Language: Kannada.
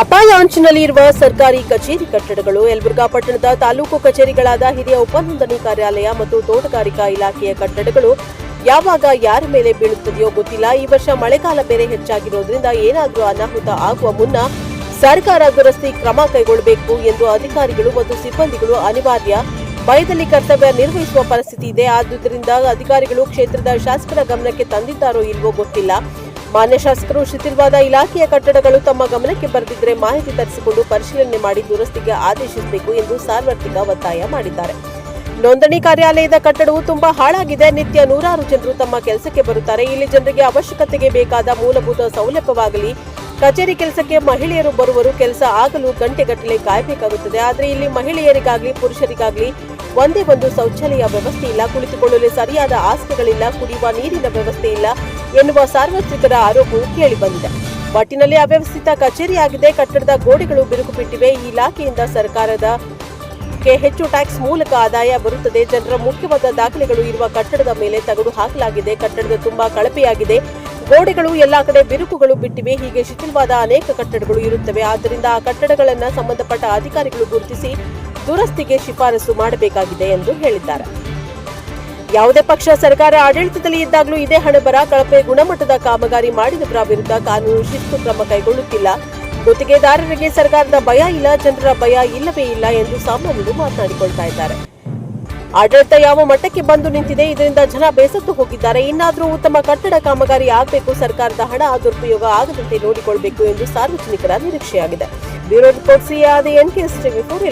ಅಪಾಯ ಅಂಚಿನಲ್ಲಿರುವ ಸರ್ಕಾರಿ ಕಚೇರಿ ಕಟ್ಟಡಗಳು ಯಲಬುರ್ಗಾ ಪಟ್ಟಣದ ತಾಲೂಕು ಕಚೇರಿಗಳಾದ ಹಿರಿಯ ಉಪನೋಂದಣಿ ಕಾರ್ಯಾಲಯ ಮತ್ತು ತೋಟಗಾರಿಕಾ ಇಲಾಖೆಯ ಕಟ್ಟಡಗಳು ಯಾವಾಗ ಯಾರ ಮೇಲೆ ಬೀಳುತ್ತದೆಯೋ ಗೊತ್ತಿಲ್ಲ. ಈ ವರ್ಷ ಮಳೆಗಾಲ ಬೇರೆ ಹೆಚ್ಚಾಗಿರೋದ್ರಿಂದ ಏನಾದರೂ ಅನಾಹುತ ಆಗುವ ಮುನ್ನ ಸರ್ಕಾರ ದುರಸ್ತಿ ಕ್ರಮ ಕೈಗೊಳ್ಳಬೇಕು ಎಂದು ಅಧಿಕಾರಿಗಳು ಮತ್ತು ಸಿಬ್ಬಂದಿಗಳು ಅನಿವಾರ್ಯ ಭಯದಲ್ಲಿ ಕರ್ತವ್ಯ ನಿರ್ವಹಿಸುವ ಪರಿಸ್ಥಿತಿ ಇದೆ. ಆದುದರಿಂದ ಅಧಿಕಾರಿಗಳು ಕ್ಷೇತ್ರದ ಶಾಸಕರ ಗಮನಕ್ಕೆ ತಂದಿದ್ದಾರೋ ಇಲ್ವೋ ಗೊತ್ತಿಲ್ಲ. ಮಾನ್ಯ ಶಾಸಕರು ಶಿಥಿಲವಾದ ಇಲಾಖೆಯ ಕಟ್ಟಡಗಳು ತಮ್ಮ ಗಮನಕ್ಕೆ ಬರೆದಿದ್ದರೆ ಮಾಹಿತಿ ತರಿಸಿಕೊಂಡು ಪರಿಶೀಲನೆ ಮಾಡಿ ದುರಸ್ತಿಗೆ ಆದೇಶಿಸಬೇಕು ಎಂದು ಸಾರ್ವತ್ರಿಕ ಒತ್ತಾಯ ಮಾಡಿದ್ದಾರೆ. ನೋಂದಣಿ ಕಾರ್ಯಾಲಯದ ಕಟ್ಟಡವು ತುಂಬಾ ಹಾಳಾಗಿದೆ. ನಿತ್ಯ ನೂರಾರು ಜನರು ತಮ್ಮ ಕೆಲಸಕ್ಕೆ ಬರುತ್ತಾರೆ. ಇಲ್ಲಿ ಜನರಿಗೆ ಅವಶ್ಯಕತೆಗೆ ಬೇಕಾದ ಮೂಲಭೂತ ಸೌಲಭ್ಯವಾಗಲಿ, ಕಚೇರಿ ಕೆಲಸಕ್ಕೆ ಮಹಿಳೆಯರು ಬರುವರು, ಕೆಲಸ ಆಗಲು ಗಂಟೆಗಟ್ಟಲೆ ಕಾಯಬೇಕಾಗುತ್ತದೆ. ಆದರೆ ಇಲ್ಲಿ ಮಹಿಳೆಯರಿಗಾಗಲಿ, ಪುರುಷರಿಗಾಗಲಿ ಒಂದೇ ಒಂದು ಶೌಚಾಲಯ ವ್ಯವಸ್ಥೆ ಇಲ್ಲ, ಕುಳಿತುಕೊಳ್ಳಲು ಸರಿಯಾದ ಆಸ್ತಿಗಳಿಲ್ಲ, ಕುಡಿಯುವ ನೀರಿನ ವ್ಯವಸ್ಥೆ ಇಲ್ಲ ಎನ್ನುವ ಸಾರ್ವತ್ರಿಕರ ಆರೋಪವು ಕೇಳಿಬಂದಿದೆ ಒಟ್ಟಿನಲ್ಲಿ ಅವ್ಯವಸ್ಥಿತ ಕಚೇರಿಯಾಗಿದೆ ಕಟ್ಟಡದ ಗೋಡೆಗಳು ಬಿರುಕು ಬಿಟ್ಟಿವೆ ಈ ಇಲಾಖೆಯಿಂದ ಸರ್ಕಾರದ ಕೆ ಹೆಚ್ಚು ಟ್ಯಾಕ್ಸ್ ಮೂಲಕ ಆದಾಯ ಬರುತ್ತದೆ. ಜನರ ಮುಖ್ಯವಾದ ದಾಖಲೆಗಳು ಇರುವ ಕಟ್ಟಡದ ಮೇಲೆ ತಗಡು ಹಾಕಲಾಗಿದೆ, ಕಟ್ಟಡದ ತುಂಬಾ ಕಳಪೆಯಾಗಿದೆ. ಗೋಡೆಗಳು ಎಲ್ಲಾ ಕಡೆ ಬಿರುಕುಗಳು ಬಿಟ್ಟಿವೆ, ಹೀಗೆ ಶಿಥಿಲವಾದ ಅನೇಕ ಕಟ್ಟಡಗಳು ಇರುತ್ತವೆ. ಆದ್ದರಿಂದ ಆ ಕಟ್ಟಡಗಳನ್ನು ಸಂಬಂಧಪಟ್ಟ ಅಧಿಕಾರಿಗಳು ಗುರುತಿಸಿ ದುರಸ್ತಿಗೆ ಶಿಫಾರಸು ಮಾಡಬೇಕಾಗಿದೆ ಎಂದು ಹೇಳಿದ್ದಾರೆ. ಯಾವುದೇ ಪಕ್ಷ ಸರ್ಕಾರ ಆಡಳಿತದಲ್ಲಿ ಇದ್ದಾಗಲೂ ಇದೇ ಹಣಬರ ಕಳಪೆ ಗುಣಮಟ್ಟದ ಕಾಮಗಾರಿ ಮಾಡಿದವರ ವಿರುದ್ಧ ಕಾನೂನು ಶಿಸ್ತು ಕ್ರಮ ಕೈಗೊಳ್ಳುತ್ತಿಲ್ಲ. ಗುತ್ತಿಗೆದಾರರಿಗೆ ಸರ್ಕಾರದ ಭಯ ಇಲ್ಲ, ಜನರ ಭಯ ಇಲ್ಲವೇ ಇಲ್ಲ ಎಂದು ಸಾಮಾನ್ಯರು ಮಾತನಾಡಿಕೊಳ್ತಾ ಇದ್ದಾರೆ. ಆಡಳಿತ ಯಾವ ಮಟ್ಟಕ್ಕೆ ಬಂದು ನಿಂತಿದೆ, ಇದರಿಂದ ಜನ ಬೇಸತ್ತು ಹೋಗಿದ್ದಾರೆ. ಇನ್ನಾದರೂ ಉತ್ತಮ ಕಟ್ಟಡ ಕಾಮಗಾರಿ ಆಗಬೇಕು, ಸರ್ಕಾರದ ಹಣ ದುರುಪಯೋಗ ಆಗದಂತೆ ನೋಡಿಕೊಳ್ಬೇಕು ಎಂದು ಸಾರ್ವಜನಿಕರ ನಿರೀಕ್ಷೆಯಾಗಿದೆ. Bureau report CR NKS TV, four